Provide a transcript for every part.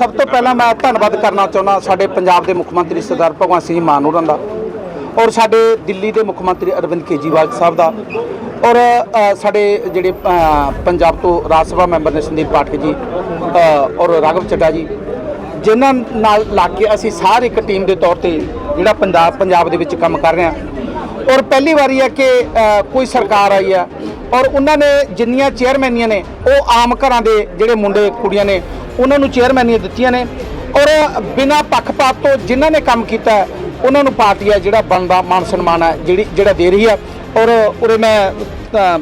ਸਭ ਤੋਂ ਪਹਿਲਾਂ ਮੈਂ ਧੰਨਵਾਦ ਕਰਨਾ ਚਾਹੁੰਦਾ ਸਾਡੇ ਪੰਜਾਬ ਦੇ ਮੁੱਖ ਮੰਤਰੀ ਸਰਦਾਰ ਭਗਵੰਤ ਸਿੰਘ ਮਾਨ ਹੋਰਾਂ ਦਾ ਔਰ ਸਾਡੇ ਦਿੱਲੀ ਦੇ ਮੁੱਖ ਮੰਤਰੀ ਅਰਵਿੰਦ ਕੇਜਰੀਵਾਲ ਸਾਹਿਬ ਦਾ ਔਰ ਸਾਡੇ ਜਿਹੜੇ ਪੰਜਾਬ ਤੋਂ ਰਾਜ ਸਭਾ ਮੈਂਬਰ ਨੇ ਸੰਦੀਪ ਪਾਠਕ ਜੀ ਔਰ ਰਾਘਵ ਚੱਡਾ ਜੀ, ਜਿਨ੍ਹਾਂ ਨਾਲ ਲੱਗ ਕੇ ਅਸੀਂ ਸਾਰੇ ਇੱਕ ਟੀਮ ਦੇ ਤੌਰ ਤੇ ਜਿਹੜਾ ਪੰਜਾਬ ਪੰਜਾਬ ਦੇ ਵਿੱਚ ਕੰਮ ਕਰ ਰਹੇ ਹਾਂ। ਔਰ ਪਹਿਲੀ ਵਾਰੀ ਹੈ ਕਿ ਕੋਈ ਸਰਕਾਰ ਆਈ ਹੈ ਔਰ ਉਹਨਾਂ ਨੇ ਜਿੰਨੀਆਂ ਚੇਅਰਮੈਨੀਆਂ ਨੇ ਉਹ ਆਮ ਘਰਾਂ ਦੇ ਜਿਹੜੇ ਮੁੰਡੇ ਕੁੜੀਆਂ ਨੇ ਉਹਨਾਂ ਨੂੰ ਚੇਅਰਮੈਨੀਆਂ ਦਿੱਤੀਆਂ ਨੇ। ਔਰ ਬਿਨਾਂ ਪੱਖਪਾਤ ਤੋਂ ਜਿਨ੍ਹਾਂ ਨੇ ਕੰਮ ਕੀਤਾ ਉਹਨਾਂ ਨੂੰ ਪਾਰਟੀ ਹੈ ਜਿਹੜਾ ਬਣਦਾ ਮਾਨ ਸਨਮਾਨ ਹੈ ਜਿਹੜੀ ਜਿਹੜਾ ਦੇ ਰਹੀ ਹੈ। ਔਰ ਉਰੇ ਮੈਂ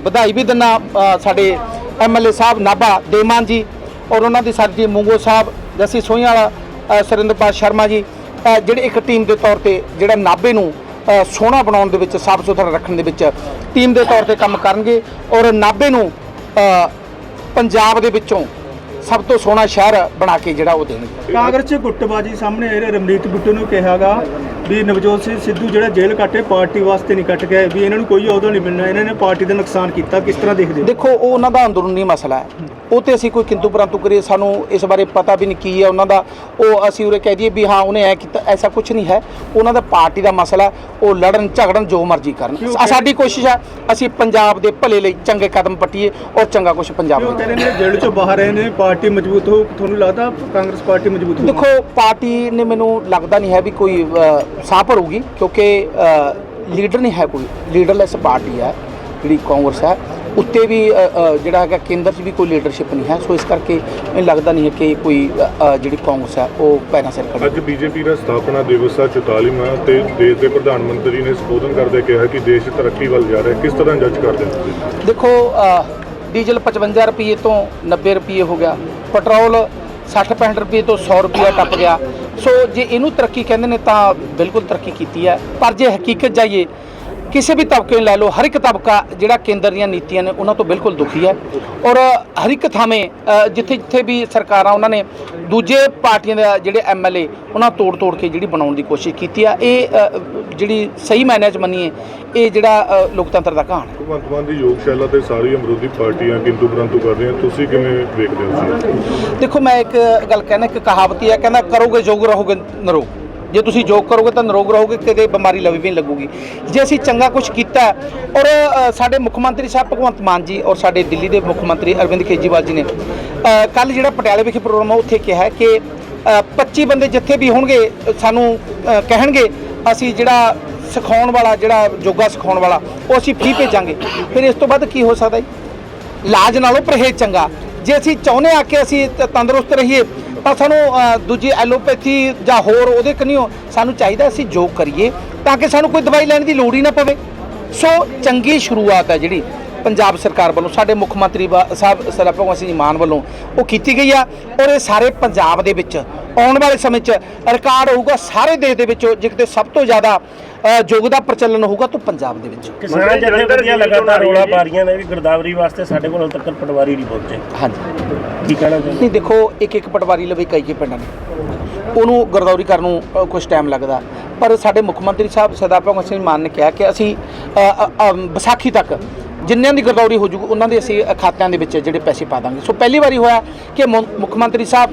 ਵਧਾਈ ਵੀ ਦਿੰਦਾ ਅ, ਸਾਡੇ ਐਮਐਲਏ ਸਾਹਿਬ ਨਾਭਾ ਦੇਮਾਨ ਜੀ ਔਰ ਉਹਨਾਂ ਦੀ ਸਾਡੀ ਟੀਮ ਮੂੰਗੋ ਸਾਹਿਬ ਜੱਸੀ ਸੋਹੀਆਂ ਵਾਲਾ ਅ, ਸੁਰਿੰਦਰਪਾਲ ਸ਼ਰਮਾ ਜੀ ਅ, ਜਿਹੜੇ ਇੱਕ ਟੀਮ ਦੇ ਤੌਰ ਤੇ ਜਿਹੜਾ ਨਾਭੇ ਨੂੰ ਸੋਹਣਾ ਬਣਾਉਣ ਦੇ ਵਿੱਚ, ਸਾਫ਼ ਸੁਥਰਾ ਰੱਖਣ ਦੇ ਵਿੱਚ ਟੀਮ ਦੇ ਤੌਰ ਤੇ ਕੰਮ ਕਰਨਗੇ ਔਰ ਨਾਭੇ ਨੂੰ ਪੰਜਾਬ ਦੇ ਵਿੱਚੋਂ ਸਭ ਤੋਂ ਸੋਹਣਾ ਸ਼ਹਿਰ ਬਣਾ ਕੇ ਜਿਹੜਾ ਉਹ ਦੇਣਗੇ। ਕਾਂਗਰਸ 'ਚ ਗੁੱਟਬਾਜੀ ਸਾਹਮਣੇ ਆ ਰਹੀ ਰਮਨੀਤ ਬਿੱਟੂ ਨੂੰ ਕਿਹਾਗਾ ਵੀ ਨਵਜੋਤ ਸਿੰਘ ਸਿੱਧੂ ਜਿਹੜਾ ਜੇਲ੍ਹ ਕੱਟੇ ਪਾਰਟੀ ਵਾਸਤੇ ਨਹੀਂ ਕੱਟ ਗਏ ਵੀ ਇਹਨਾਂ ਨੂੰ ਕੋਈ ਅਹੁਦਾ ਨਹੀਂ ਮਿਲਣਾ ਇਹਨਾਂ ਨੇ ਪਾਰਟੀ ਦਾ ਨੁਕਸਾਨ ਕੀਤਾ ਕਿਸ ਤਰ੍ਹਾਂ ਦੇਖਦੇ ਹੋ? ਦੇਖੋ ਉਹ ਉਹਨਾਂ ਦਾ ਅੰਦਰੂਨੀ ਮਸਲਾ ਹੈ। ਉਹ ਤੇ ਅਸੀਂ ਕੋਈ ਕਿੰਤੂ ਪਰੰਤੂ ਕਰੀਏ ਸਾਨੂੰ ਇਸ ਬਾਰੇ ਪਤਾ ਵੀ ਨਹੀਂ ਕੀ ਹੈ ਉਹਨਾਂ ਦਾ। ਉਹ ਅਸੀਂ ਉਰੇ ਕਹਿ ਦਈਏ ਵੀ ਹਾਂ ਉਹਨੇ ਐ ਕੀਤਾ ਐਸਾ ਕੁਝ ਨਹੀਂ ਹੈ। ਉਹਨਾਂ ਦਾ ਪਾਰਟੀ ਦਾ ਮਸਲਾ ਉਹ ਲੜਨ ਝਗੜਨ ਜੋ ਮਰਜ਼ੀ ਕਰਨ। ਸਾਡੀ ਕੋਸ਼ਿਸ਼ ਹੈ ਅਸੀਂ ਪੰਜਾਬ ਦੇ ਭਲੇ ਲਈ ਚੰਗੇ ਕਦਮ ਪੱਟੀਏ ਔਰ ਚੰਗਾ ਕੁਝ ਪੰਜਾਬ ਲਈ ਕਹਿੰਦੇ ਨੇ ਜੇਲ੍ਹ 'ਚੋਂ ਬਾਹਰ ਆਏ ਨੇ ਪਾਰਟੀ ਮਜ਼ਬੂਤ ਹੋ ਤੁਹਾਨੂੰ ਲੱਗਦਾ ਕਾਂਗਰਸ ਪਾਰਟੀ ਮਜ਼ਬੂਤ ਹੋ ਦੇਖੋ ਪਾਰਟੀ ਨੇ ਮੈਨੂੰ ਲੱਗਦਾ ਨਹੀਂ ਹੈ ਵੀ ਕੋਈ ਸਾਹ ਭਰੂਗੀ ਕਿਉਂਕਿ ਲੀਡਰ ਨਹੀਂ ਹੈ ਕੋਈ। ਲੀਡਰਲੈਸ ਪਾਰਟੀ ਹੈ ਜਿਹੜੀ ਕਾਂਗਰਸ ਹੈ। ਉੱਤੇ ਵੀ ਜਿਹੜਾ ਹੈਗਾ ਕੇਂਦਰ 'ਚ ਵੀ ਕੋਈ ਲੀਡਰਸ਼ਿਪ ਨਹੀਂ ਹੈ। ਸੋ ਇਸ ਕਰਕੇ ਮੈਨੂੰ ਲੱਗਦਾ ਨਹੀਂ ਹੈ ਕਿ ਕੋਈ ਜਿਹੜੀ ਕਾਂਗਰਸ ਹੈ ਉਹ ਪੈਰਾਂ ਸਿਰ ਖੜੀ। ਅੱਜ ਬੀਜੇਪੀ ਦਾ ਸਥਾਪਨਾ ਦਿਵਸ ਆ 44ਵਾਂ ਤੇ ਦੇਸ਼ ਦੇ ਪ੍ਰਧਾਨ ਮੰਤਰੀ ਨੇ ਸੰਬੋਧਨ ਕਰਦੇ ਕਿਹਾ ਕਿ ਦੇਸ਼ ਤਰੱਕੀ ਵੱਲ ਜਾ ਰਿਹਾ ਕਿਸ ਤਰ੍ਹਾਂ ਜੱਜ ਕਰਦੇ ਹੋ ਦੇਖੋ ਡੀਜ਼ਲ 55 ਰੁਪਏ ਤੋਂ 90 ਰੁਪਏ ਹੋ ਗਿਆ। ਪੈਟਰੋਲ 60 65 ਰੁਪਏ ਤੋਂ 100 ਰੁਪਏ ਟੱਪ ਗਿਆ। ਸੋ ਜੇ ਇਹਨੂੰ ਤਰੱਕੀ ਕਹਿੰਦੇ ਨੇ ਤਾਂ ਬਿਲਕੁਲ ਤਰੱਕੀ ਕੀਤੀ ਹੈ। ਪਰ ਜੇ ਹਕੀਕਤ ਜਾਈਏ ਕਿਸੇ ਵੀ ਤਬਕੇ ਨੂੰ ਲੈ ਲਓ ਹਰ ਇੱਕ ਤਬਕਾ ਜਿਹੜਾ ਕੇਂਦਰ ਦੀਆਂ ਨੀਤੀਆਂ ਨੇ ਉਹਨਾਂ ਤੋਂ ਬਿਲਕੁਲ ਦੁਖੀ ਹੈ। ਔਰ ਹਰ ਇੱਕ ਥਾਵੇਂ ਜਿੱਥੇ ਜਿੱਥੇ ਵੀ ਸਰਕਾਰਾਂ ਉਹਨਾਂ ਨੇ ਦੂਜੇ ਪਾਰਟੀਆਂ ਦੇ ਜਿਹੜੇ ਐਮਐਲਏ ਉਹਨਾਂ ਤੋੜ ਤੋੜ ਕੇ ਜਿਹੜੀ ਬਣਾਉਣ ਦੀ ਕੋਸ਼ਿਸ਼ ਕੀਤੀ ਆ। ਇਹ ਜਿਹੜੀ ਸਹੀ 'ਚ ਮੰਨੀਏ ਇਹ ਜਿਹੜਾ ਲੋਕਤੰਤਰ ਦਾ ਕਹਾਣ ਹੈ। ਭਗਵੰਤ ਮਾਨ ਦੀ ਯੋਗਸ਼ਾਲਾ ਤੇ ਸਾਰੀਆਂ ਵਿਰੋਧੀ ਪਾਰਟੀਆਂ ਕਿੰਤੂ ਪਰੰਤੂ ਕਰ ਰਹੀਆਂ ਤੁਸੀਂ ਕਿਵੇਂ ਵੇਖਦੇ ਹੋ ਤੁਸੀਂ ਦੇਖੋ ਮੈਂ ਇੱਕ ਗੱਲ ਕਹਿਣਾ ਇੱਕ ਕਹਾਵਤੀ ਹੈ ਕਹਿੰਦਾ ਕਰੋਗੇ ਯੋਗ ਰਹੋਗੇ ਨਰੋਗ। ਜੇ ਤੁਸੀਂ ਯੋਗ ਕਰੋਗੇ ਤਾਂ ਨਿਰੋਗ ਰਹੋਗੇ ਕਦੇ ਬਿਮਾਰੀ ਲਵੀ ਵੀ ਨਹੀਂ ਲੱਗੂਗੀ। ਜੇ ਅਸੀਂ ਚੰਗਾ ਕੁਝ ਕੀਤਾ ਔਰ ਸਾਡੇ ਮੁੱਖ ਮੰਤਰੀ ਸਾਹਿਬ ਭਗਵੰਤ ਮਾਨ ਜੀ ਔਰ ਸਾਡੇ ਦਿੱਲੀ ਦੇ ਮੁੱਖ ਮੰਤਰੀ ਅਰਵਿੰਦ ਕੇਜਰੀਵਾਲ ਜੀ ਨੇ ਕੱਲ ਜਿਹੜਾ ਪਟਿਆਲੇ ਵਿਖੇ ਪ੍ਰੋਗਰਾਮ ਆ ਉੱਥੇ ਕਿਹਾ ਕਿ ਅ, 25 ਬੰਦੇ ਜਿੱਥੇ ਵੀ ਹੋਣਗੇ ਸਾਨੂੰ ਕਹਿਣਗੇ ਅਸੀਂ ਜਿਹੜਾ ਸਿਖਾਉਣ ਵਾਲਾ ਜਿਹੜਾ ਯੋਗਾ ਸਿਖਾਉਣ ਵਾਲਾ ਉਹ ਅਸੀਂ ਫ੍ਰੀ ਭੇਜਾਂਗੇ। ਫਿਰ ਇਸ ਤੋਂ ਬਾਅਦ ਕੀ ਹੋ ਸਕਦਾ ਜੀ? ਇਲਾਜ ਨਾਲੋਂ ਪਰਹੇਜ਼ ਚੰਗਾ। ਜੇ ਅਸੀਂ ਚਾਹੁੰਦੇ ਆ ਕਿ ਅਸੀਂ ਤ- ਤੰਦਰੁਸਤ ਰਹੀਏ ਤਾਂ ਸਾਨੂੰ ਦੂਜੀ ਐਲੋਪੈਥੀ ਜਾਂ ਹੋਰ ਉਹਦੇ ਕਨੀਓ ਸਾਨੂੰ ਚਾਹੀਦਾ ਅਸੀਂ ਯੋਗ ਕਰੀਏ ਤਾਂ ਕਿ ਸਾਨੂੰ ਕੋਈ ਦਵਾਈ ਲੈਣ ਦੀ ਲੋੜ ਹੀ ਨਾ ਪਵੇ। ਸੋ ਚੰਗੀ ਸ਼ੁਰੂਆਤ ਹੈ ਜਿਹੜੀ ਪੰਜਾਬ ਸਰਕਾਰ ਵੱਲੋਂ ਸਾਡੇ ਮੁੱਖ ਮੰਤਰੀ ਸਾਹਿਬ ਸਰਦਾਰ ਭਗਵੰਤ ਸਿੰਘ ਜੀ ਮਾਨ ਵੱਲੋਂ ਉਹ ਕੀਤੀ ਗਈ ਆ ਔਰ ਇਹ ਸਾਰੇ ਪੰਜਾਬ ਦੇ ਵਿੱਚ ਆਉਣ ਵਾਲੇ ਸਮੇਂ 'ਚ ਰਿਕਾਰਡ ਹੋਊਗਾ ਸਾਰੇ ਦੇਸ਼ ਦੇ ਵਿੱਚ ਜੇ ਕਿਤੇ ਸਭ ਤੋਂ ਜ਼ਿਆਦਾ ਯੋਗ ਦਾ ਪ੍ਰਚਲਨ ਹੋਊਗਾ ਤਾਂ ਪੰਜਾਬ ਦੇ ਵਿੱਚ। ਕਿਸਾਨ ਜਥੇਬੰਦੀਆਂ ਲਗਾਤਾਰ ਰੌਲਾ ਪਾ ਰਹੀਆਂ ਨੇ ਵੀ ਗਰਦਾਵਰੀ ਵਾਸਤੇ ਸਾਡੇ ਕੋਲ ਹਾਲੇ ਤੱਕ ਪਟਵਾਰੀ ਨਹੀਂ ਪਹੁੰਚੇ। ਹਾਂਜੀ। ਕੀ ਕਹਿਣਾ ਚਾਹੁੰਦੇ ਨਹੀਂ ਦੇਖੋ ਇੱਕ ਇੱਕ ਪਟਵਾਰੀ ਲਵੇ ਕਈ ਕਈ ਪਿੰਡਾਂ ਨੇ ਉਹਨੂੰ ਗਰਦੌਰੀ ਕਰਨ ਨੂੰ ਅ, ਕੁਝ ਟਾਈਮ ਲੱਗਦਾ। ਪਰ ਸਾਡੇ ਮੁੱਖ ਮੰਤਰੀ ਸਾਹਿਬ ਸਰਦਾਰ ਭਗਵੰਤ ਸਿੰਘ ਮਾਨ ਨੇ ਕਿਹਾ ਕਿ ਅਸੀਂ ਵਿਸਾਖੀ ਤੱਕ ਜਿੰਨਿਆਂ ਦੀ ਗਰਦੌਰੀ ਹੋ ਜੂਗੀ ਉਹਨਾਂ ਦੇ ਅਸੀਂ ਖਾਤਿਆਂ ਦੇ ਵਿੱਚ ਜਿਹੜੇ ਪੈਸੇ ਪਾ ਦਾਂਗੇ। ਸੋ ਪਹਿਲੀ ਵਾਰੀ ਹੋਇਆ ਕਿ ਮੁੱਖ ਮੰਤਰੀ ਸਾਹਿਬ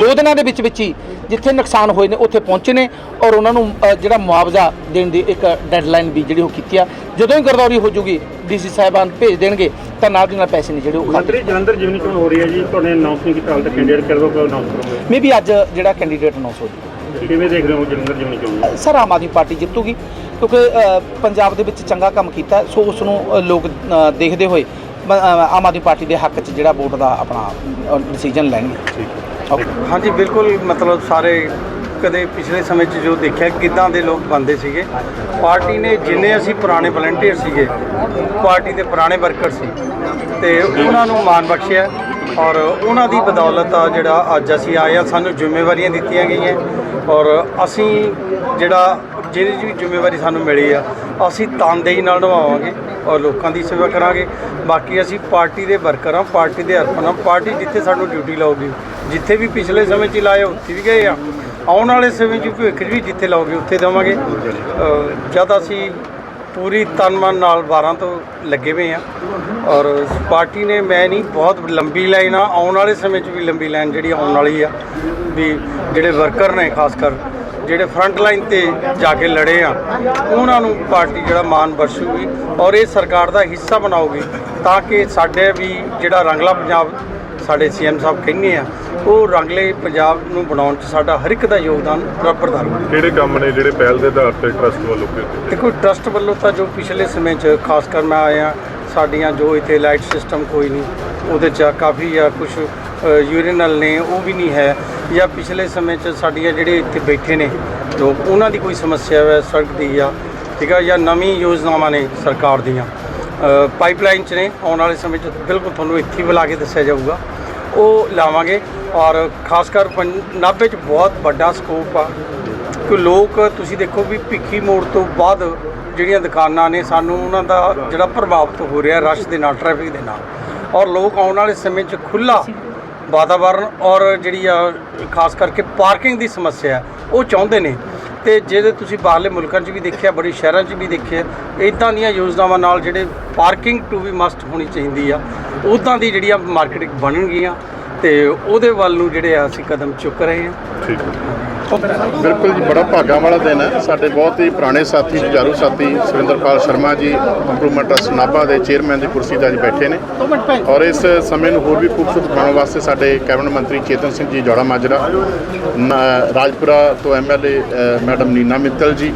ਦੋ ਦਿਨਾਂ ਦੇ ਵਿੱਚ ਵਿੱਚ ਹੀ ਜਿੱਥੇ ਨੁਕਸਾਨ ਹੋਏ ਨੇ ਉੱਥੇ ਪਹੁੰਚੇ ਨੇ ਔਰ ਉਹਨਾਂ ਨੂੰ ਜਿਹੜਾ ਮੁਆਵਜ਼ਾ ਦੇਣ ਦੀ ਇੱਕ ਡੈਡਲਾਈਨ ਵੀ ਜਿਹੜੀ ਉਹ ਕੀਤੀ ਆ। ਜਦੋਂ ਹੀ ਗਰਦੌਰੀ ਹੋ ਜੂਗੀ ਡੀਸੀ ਸਾਹਿਬਾਨ ਭੇਜ ਦੇਣਗੇ ਤਾਂ ਨਾਲ ਦੀ ਨਾਲ ਪੈਸੇ ਨੇ ਜਿਹੜੇ ਉਹ ਖਾਤੇ ਮੰਤਰੀ ਜਲੰਧਰ ਜਿਮਨੀ ਚੋਣ ਹੋ ਰਹੀ ਹੈ ਜੀ? ਤੁਹਾਡੇ ਅਨਾਉਂਸ ਨਹੀਂ ਕੀਤਾ ਹਾਲ ਤੱਕ ਕੈਂਡੀਡੇਟ ਕਦੋਂ ਕਦੋਂ ਅਨਾਉਂਸ ਕਰੋਗੇ? ਮੇ ਵੀ ਅੱਜ ਜਿਹੜਾ ਕੈਂਡੀਡੇਟ ਅਨਾਉਂਸ ਹੋ ਜੂਗਾ ਕਿਵੇਂ ਦੇਖ ਰਹੇ ਹੋ ਜਲੰਧਰ ਜਿਮਨੀ ਚੋਣ? ਸਰ ਆਮ ਆਦਮੀ ਪਾਰਟੀ ਜਿੱਤੂਗੀ ਕਿਉਂਕਿ ਪੰਜਾਬ ਦੇ ਵਿੱਚ ਚੰਗਾ ਕੰਮ ਕੀਤਾ ਸੋ ਉਸ ਨੂੰ ਲੋਕ ਦੇਖਦੇ ਹੋਏ ਆਮ ਆਦਮੀ ਪਾਰਟੀ ਦੇ ਹੱਕ 'ਚ ਜਿਹੜਾ ਵੋਟ ਦਾ ਆਪਣਾ ਡਿਸੀਜਨ ਲੈਣਗੇ। ਓਕੇ ਹਾਂਜੀ ਬਿਲਕੁਲ ਮਤਲਬ ਸਾਰੇ ਕਦੇ ਪਿਛਲੇ ਸਮੇਂ 'ਚ ਜੋ ਦੇਖਿਆ ਕਿਦਾਂ ਦੇ ਲੋਕ ਬੰਦੇ ਸੀਗੇ। ਪਾਰਟੀ ਨੇ ਜਿੰਨੇ ਅਸੀਂ ਪੁਰਾਣੇ ਵਲੰਟੀਅਰ ਸੀਗੇ, ਪਾਰਟੀ ਦੇ ਪੁਰਾਣੇ ਵਰਕਰ ਸੀ, ਤੇ ਉਹਨਾਂ ਨੂੰ ਮਾਣ ਬਖਸ਼ਿਆ ਔਰ ਉਹਨਾਂ ਦੀ ਬਦੌਲਤ ਆ ਜਿਹੜਾ ਅੱਜ ਅਸੀਂ ਆਏ ਆ ਸਾਨੂੰ ਜ਼ਿੰਮੇਵਾਰੀਆਂ ਦਿੱਤੀਆਂ ਗਈਆਂ ਔਰ ਅਸੀਂ ਜਿਹੜਾ ਜਿਹੜੀ ਵੀ ਜ਼ਿੰਮੇਵਾਰੀ ਸਾਨੂੰ ਮਿਲੀ ਆ, ਅਸੀਂ ਤਨਦੇਹੀ ਨਾਲ ਨਿਭਾਵਾਂਗੇ ਔਰ ਲੋਕਾਂ ਦੀ ਸੇਵਾ ਕਰਾਂਗੇ। ਬਾਕੀ ਅਸੀਂ ਪਾਰਟੀ ਦੇ ਵਰਕਰ ਹਾਂ, ਪਾਰਟੀ ਦੇ ਅਰਪਣ ਹਾਂ, ਪਾਰਟੀ ਜਿੱਥੇ ਸਾਨੂੰ ਡਿਊਟੀ ਲਾਉਗੀ ਜਿੱਥੇ ਵੀ ਪਿਛਲੇ ਸਮੇਂ 'ਚ ਲਾਏ, ਉੱਥੇ ਵੀ ਗਏ ਆ ਆਉਣ ਵਾਲੇ ਸਮੇਂ 'ਚ ਭਵਿੱਖ 'ਚ ਵੀ ਜਿੱਥੇ ਲਾਓਗੇ, ਉੱਥੇ ਦੇਵਾਂਗੇ। ਜਦ ਅਸੀਂ ਪੂਰੀ ਤਨ ਮਨ ਨਾਲ 12 ਤੋਂ ਲੱਗੇ ਹੋਏ ਆ ਔਰ ਪਾਰਟੀ ਨੇ ਮੈਂ ਨਹੀਂ, ਬਹੁਤ ਲੰਬੀ ਲਾਈਨ ਆ। ਆਉਣ ਵਾਲੇ ਸਮੇਂ 'ਚ ਵੀ ਲੰਬੀ ਲਾਈਨ ਜਿਹੜੀ ਆਉਣ ਵਾਲੀ ਆ, ਵੀ ਜਿਹੜੇ ਵਰਕਰ ਨੇ ਖਾਸ ਕਰ ਜਿਹੜੇ ਫਰੰਟ ਲਾਈਨ ਤੇ ਜਾ ਕੇ ਲੜੇ ਆ, ਉਹਨਾਂ ਨੂੰ ਪਾਰਟੀ ਜਿਹੜਾ ਮਾਨ ਬਖਸ਼ੂਗੀ ਔਰ ਇਹ ਸਰਕਾਰ ਦਾ ਹਿੱਸਾ ਬਣਾਉਗੀ ਤਾਂ ਕਿ ਸਾਡੇ ਵੀ ਜਿਹੜਾ ਰੰਗਲਾ ਪੰਜਾਬ ਸਾਡੇ ਸੀਐਮ ਸਾਹਿਬ ਕਹਿੰਦੇ ਆ ਉਹ ਰੰਗਲੇ ਪੰਜਾਬ ਨੂੰ ਬਣਾਉਣ 'ਚ ਸਾਡਾ ਹਰ ਇੱਕ ਦਾ ਯੋਗਦਾਨ ਬਰਾਬਰ ਦਾ ਕਿਹੜੇ ਕੰਮ ਨੇ ਜਿਹੜੇ ਪਹਿਲ ਦੇ ਆਧਾਰ ਤੇ ਟਰਸਟ ਵੱਲੋਂ ਕੀਤੇ ਦੇਖੋ ਟਰਸਟ ਵੱਲੋਂ ਤਾਂ ਜੋ ਪਿਛਲੇ ਸਮੇਂ 'ਚ ਖਾਸ ਕਰ ਮੈਂ ਆਇਆ ਸਾਡੀਆਂ ਜੋ ਇੱਥੇ ਲਾਈਟ ਸਿਸਟਮ ਕੋਈ ਨਹੀਂ ਉਹਦੇ 'ਚ ਕਾਫੀ ਆ ਕੁਝ ਯੂਰੀਨਲ ਨੇ ਉਹ ਵੀ ਨਹੀਂ ਹੈ। ਜਾਂ ਪਿਛਲੇ ਸਮੇਂ 'ਚ ਸਾਡੀਆਂ ਜਿਹੜੇ ਇੱਥੇ ਬੈਠੇ ਨੇ ਲੋਕ ਉਹਨਾਂ ਦੀ ਕੋਈ ਸਮੱਸਿਆ ਹੈ ਸੜਕ ਦੀ ਆ ਠੀਕ ਆ ਜਾਂ ਨਵੀਂ ਯੋਜਨਾਵਾਂ ਨੇ ਸਰਕਾਰ ਦੀਆਂ। ਪਾਈਪਲਾਈਨ 'ਚ ਨੇ ਆਉਣ ਵਾਲੇ ਸਮੇਂ 'ਚ ਬਿਲਕੁਲ ਤੁਹਾਨੂੰ ਇੱਥੇ ਬੁਲਾ ਕੇ ਦੱਸਿਆ ਜਾਊਗਾ। ਉਹ ਲਾਵਾਂਗੇ ਔਰ ਖਾਸ ਕਰ ਪੰ- ਨਾਭੇ 'ਚ ਬਹੁਤ ਵੱਡਾ ਸਕੋਪ ਆ। ਕਿ ਲੋਕ ਤੁਸੀਂ ਦੇਖੋ ਵੀ ਭਿੱਖੀ ਮੋੜ ਤੋਂ ਬਾਅਦ ਜਿਹੜੀਆਂ ਦੁਕਾਨਾਂ ਨੇ, ਸਾਨੂੰ ਉਹਨਾਂ ਦਾ ਜਿਹੜਾ ਪ੍ਰਭਾਵਿਤ ਹੋ ਰਿਹਾ ਰਸ਼ ਦੇ ਨਾਲ ਟ੍ਰੈਫਿਕ ਦੇ ਨਾਲ। ਔਰ ਲੋਕ ਆਉਣ ਵਾਲੇ ਸਮੇਂ 'ਚ ਖੁੱਲਾ ਵਾਤਾਵਰਨ ਔਰ ਜਿਹੜੀ ਆ, ਖਾਸ ਕਰਕੇ ਪਾਰਕਿੰਗ ਦੀ ਸਮੱਸਿਆ ਉਹ ਚਾਹੁੰਦੇ ਨੇ। ਤੇ ਜਿਹੜੇ ਤੁਸੀਂ ਬਾਹਰਲੇ ਮੁਲਕਾਂ 'ਚ ਵੀ ਦੇਖਿਆ, ਬੜੇ ਸ਼ਹਿਰਾਂ 'ਚ ਵੀ ਦੇਖਿਆ ਇਦਾਂ ਦੀਆਂ ਯੋਜਨਾਵਾਂ ਨਾਲ ਜਿਹੜੇ ਪਾਰਕਿੰਗ ਟੂ ਵੀ ਮਸਟ ਹੋਣੀ ਚਾਹੀਦੀ ਆ। ਉਦਾਂ ਦੀ ਜਿਹੜੀਆਂ ਮਾਰਕੀਟ ਬਣਨਗੀਆਂ ਤੇ ਉਹਦੇ ਵੱਲ ਨੂੰ ਜਿਹੜੇ ਆ ਅਸੀਂ ਕਦਮ ਚੁੱਕ ਰਹੇ ਹਾਂ। ਠੀਕ। ਬਿਲਕੁਲ ਜੀ, ਬੜਾ ਭਾਗਾਂ ਵਾਲਾ ਦਿਨ ਹੈ। ਸਾਡੇ ਬਹੁਤ ਹੀ ਪੁਰਾਣੇ ਸਾਥੀ ਜੁਝਾਰੂ ਸਾਥੀ ਸੁਰਿੰਦਰਪਾਲ ਸ਼ਰਮਾ ਜੀ, ਇੰਪਰੂਵਮੈਂਟ ਟਰਸਟ ਨਾਭਾ ਦੇ ਚੇਅਰਮੈਨ ਦੀ ਕੁਰਸੀ ਤੇ ਅੱਜ ਬੈਠੇ ਨੇ। ਔਰ ਇਸ ਸਮੇਂ ਨੂੰ ਹੋਰ ਵੀ ਖੂਬਸੂਰਤ ਬਣਾਉਣ ਵਾਸਤੇ ਸਾਡੇ ਕੈਬਨਿਟ ਮੰਤਰੀ ਚੇਤਨ ਸਿੰਘ ਜੀ, ਜੋੜਾ ਮਾਜਰਾ, ਨ- ਰਾਜਪੁਰਾ ਤੋਂ ਐਮਐਲਏ ਮੈਡਮ ਨੀਨਾ ਮਿੱਤਲ ਜੀ,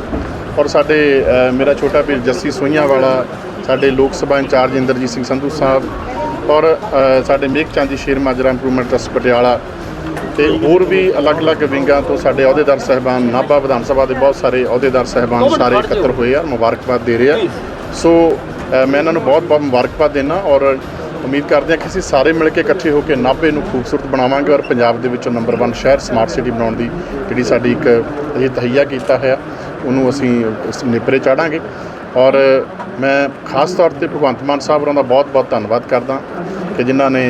ਔਰ ਸਾਡੇ ਮੇਰਾ ਛੋਟਾ ਵੀਰ ਜੱਸੀ ਸੋਈਆਂ ਵਾਲਾ, ਸਾਡੇ ਲੋਕ ਸਭਾ ਇੰਚਾਰਜ ਇੰਦਰਜੀਤ ਸਿੰਘ ਸੰਧੂ ਸਾਹਿਬ ਔਰ ਸਾਡੇ ਮੇਘ ਚੰਦ ਸ਼ੇਰ ਮਾਜਰਾ ਇੰਪਰੂਵਮੈਂਟ ਟਰਸਟ ਪਟਿਆਲਾ ਤੇ ਹੋਰ ਵੀ ਅਲੱਗ-ਅਲੱਗ ਵਿੰਗਾਂ ਤੋਂ ਸਾਡੇ ਅਹੁਦੇਦਾਰ ਸਹਿਬਾਨ ਨਾਭਾ ਵਿਧਾਨ ਸਭਾ ਦੇ ਬਹੁਤ ਸਾਰੇ ਅਹੁਦੇਦਾਰ ਸਹਿਬਾਨ ਸਾਰੇ ਇਕੱਤਰ ਹੋਏ ਆ ਮੁਬਾਰਕਬਾਦ ਦੇ ਰਹੇ ਆ। ਸੋ ਮੈਂ ਇਹਨਾਂ ਨੂੰ ਬਹੁਤ-ਬਹੁਤ ਮੁਬਾਰਕਬਾਦ ਦੇਣਾ ਔਰ ਉਮੀਦ ਕਰਦੇ ਹਾਂ ਕਿ ਅਸੀਂ ਸਾਰੇ ਮਿਲ ਕੇ ਇਕੱਠੇ ਹੋ ਕੇ ਨਾਭੇ ਨੂੰ ਖੂਬਸੂਰਤ ਬਣਾਵਾਂਗੇ ਔਰ ਪੰਜਾਬ ਦੇ ਵਿੱਚੋਂ ਨੰਬਰ 1 ਸ਼ਹਿਰ ਸਮਾਰਟ ਸਿਟੀ ਬਣਾਉਣ ਦੀ ਜਿਹੜੀ ਸਾਡੀ ਇੱਕ ਇਹ ਤਹਈਆ ਕੀਤਾ ਹੈ ਉਹਨੂੰ ਅਸੀਂ ਇਸ ਨਿਪਰੇ ਚਾੜਾਂਗੇ। ਔਰ ਮੈਂ ਖਾਸ ਤੌਰ ਤੇ ਭਗਵੰਤ ਮਾਨ ਸਾਹਿਬ ਹੋਰਾਂ ਦਾ ਬਹੁਤ-ਬਹੁਤ ਧੰਨਵਾਦ ਕਰਦਾ ਕਿ ਜਿਨ੍ਹਾਂ ਨੇ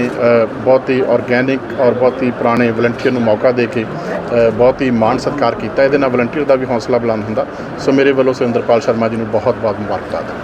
ਬਹੁਤ ਹੀ ਆਰਗੈਨਿਕ ਔਰ ਬਹੁਤ ਹੀ ਪੁਰਾਣੇ ਵਲੰਟੀਅਰ ਨੂੰ ਮੌਕਾ ਦੇ ਕੇ ਬਹੁਤ ਹੀ ਮਾਣ ਸਤਿਕਾਰ ਕੀਤਾ। ਇਹਦੇ ਨਾਲ ਵਲੰਟੀਅਰ ਦਾ ਵੀ ਹੌਸਲਾ ਬੁਲੰਦ ਹੁੰਦਾ। ਸੋ ਮੇਰੇ ਵੱਲੋਂ ਸੁਰਿੰਦਰਪਾਲ ਸ਼ਰਮਾ ਜੀ ਨੂੰ ਬਹੁਤ-ਬਹੁਤ ਮੁਬਾਰਕਬਾਦ।